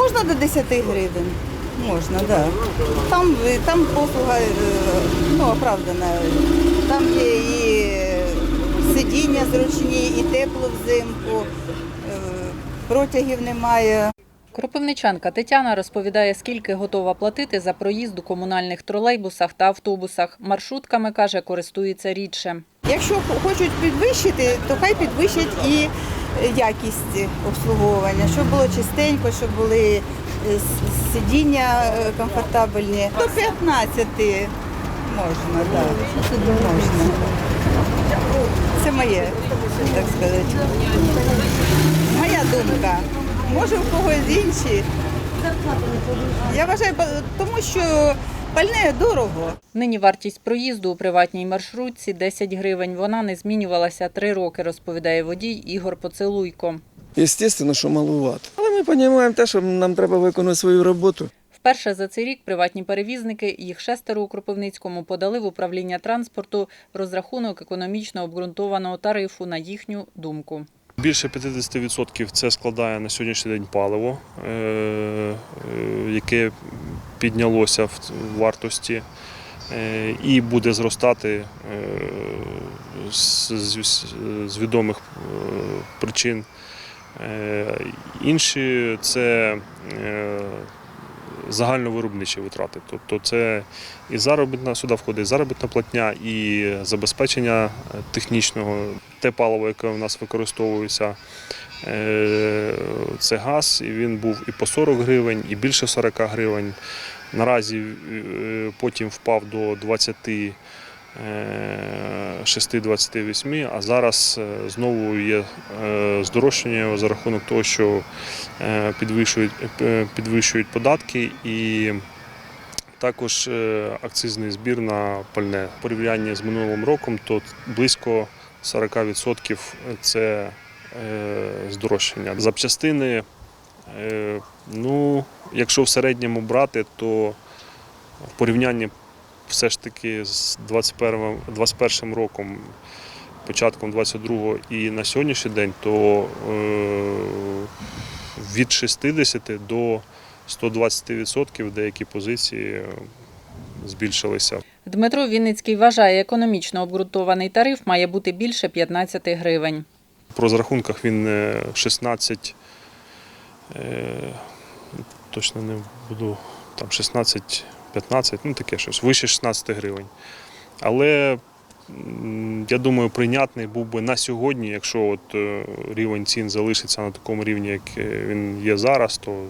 можна до 10 гривень. Можна, так. Да. Там, е, там послуга е, ну, оправдана. Там є і сидіння зручні, і тепло взимку, е, протягів немає. Кропивничанка Тетяна розповідає, скільки готова платити за проїзд у комунальних тролейбусах та автобусах. Маршрутками, каже, користується рідше. Якщо хочуть підвищити, то хай підвищать і якість обслуговування, щоб було чистенько, щоб були е, сидіння е, комфортабельні. До 15 можна, так. Можна. Це моє, так сказати. Моя думка. Може, у когось інші. Я вважаю, тому що пальне дорого. Нині вартість проїзду у приватній маршрутці 10 гривень. Вона не змінювалася три роки, розповідає водій Ігор Поцелуйко. Естественно, що малувато. Але ми розуміємо те, що нам треба виконувати свою роботу. Вперше за цей рік приватні перевізники, їх шестеро у Кропивницькому, подали в управління транспорту розрахунок економічно обґрунтованого тарифу на їхню думку. Більше 50% це складає на сьогоднішній день паливо, е, е, яке піднялося в вартості е, і буде зростати з, відомих причин. Інші це загальновиробничі витрати. Тобто це і заробітна сюди входить і заробітна платня, і забезпечення е, технічного, те паливо, яке у нас використовується. е, Це газ, і він був і по 40 гривень, і більше 40 гривень. Наразі е, потім впав до 20. 6-28, а зараз е, знову є е, здорожчання за рахунок того, що е, підвищують, е, підвищують податки і також е, акцизний збір на пальне. В порівнянні з минулим роком, то близько 40% це е, здорожчання. Запчастини, е, ну, якщо в середньому брати, то в порівнянні все ж таки з 21, 21 роком, початком 22-го і на сьогоднішній день, то е, від 60 до 120% деякі позиції е, збільшилися. Дмитро Вінницький вважає, економічно обґрунтований тариф має бути більше 15 гривень. По розрахунках він е, 16, е, точно не буду, там 16, 15, ну таке щось, вище 16 гривень. Але я думаю, прийнятний був би на сьогодні, якщо от е, рівень цін залишиться на такому рівні, як е, він є зараз, то е,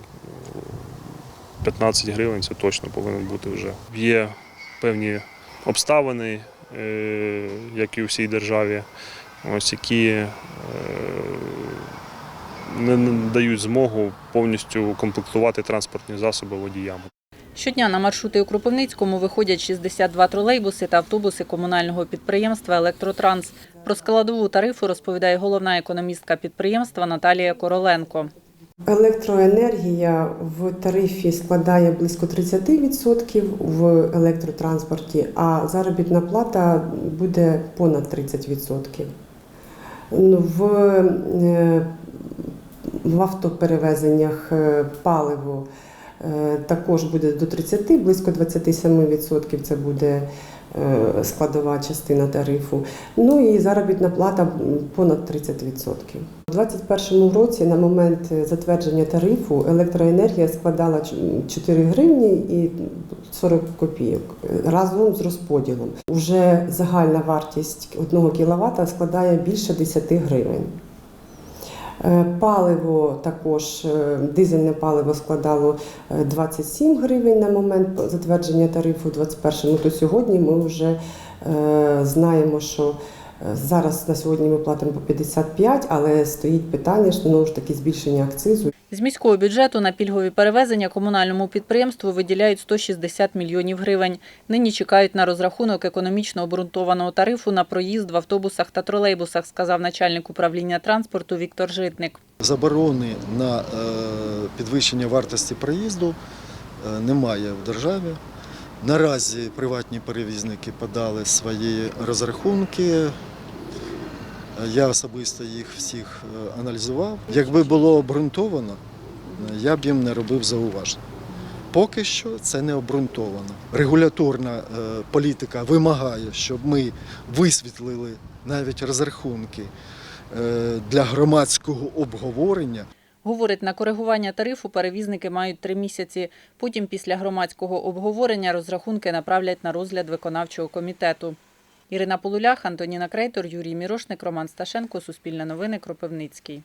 15 гривень це точно повинен бути вже. Є певні обставини, е, як і у всій державі, ось які не дають змогу повністю комплектувати транспортні засоби водіями. Щодня на маршрути у Кропивницькому виходять 62 тролейбуси та автобуси комунального підприємства Електротранс. Про складову тарифу розповідає головна економістка підприємства Наталія Короленко. Електроенергія в тарифі складає близько 30% в електротранспорті, а заробітна плата буде понад 30%. Ну, В, е, в автоперевезеннях е, паливо також буде до 30, близько 27% це буде е, складова частина тарифу. Ну і заробітна плата понад 30%. У 2021 році на момент затвердження тарифу електроенергія складала 4 гривні і 40 копійок разом з розподілом. Уже загальна вартість 1 кВт складає більше 10 гривень. Е, Паливо також е, дизельне паливо складало е, 27 гривень на момент затвердження тарифу 21-му. то сьогодні ми вже е, знаємо, що е, зараз на сьогодні ми платимо по 55, але стоїть питання що знову ж таки збільшення акцизу. З міського бюджету на пільгові перевезення комунальному підприємству виділяють 160 мільйонів гривень. Нині чекають на розрахунок економічно обґрунтованого тарифу на проїзд в автобусах та тролейбусах, сказав начальник управління транспорту Віктор Житник. Заборони на е, підвищення вартості проїзду е, немає в державі. Наразі приватні перевізники подали свої розрахунки. Я особисто їх всіх е, аналізував. Якби було обґрунтовано, я б їм не робив зауважень. Поки що це не обґрунтовано. Регуляторна е, політика вимагає, щоб ми висвітлили навіть розрахунки е, для громадського обговорення. Говорить, на коригування тарифу перевізники мають три місяці. Потім після громадського обговорення розрахунки направлять на розгляд виконавчого комітету. Ірина Полулях, Антоніна Крейтор, Юрій Мірошник, Роман Сташенко, Суспільне новини, Кропивницький.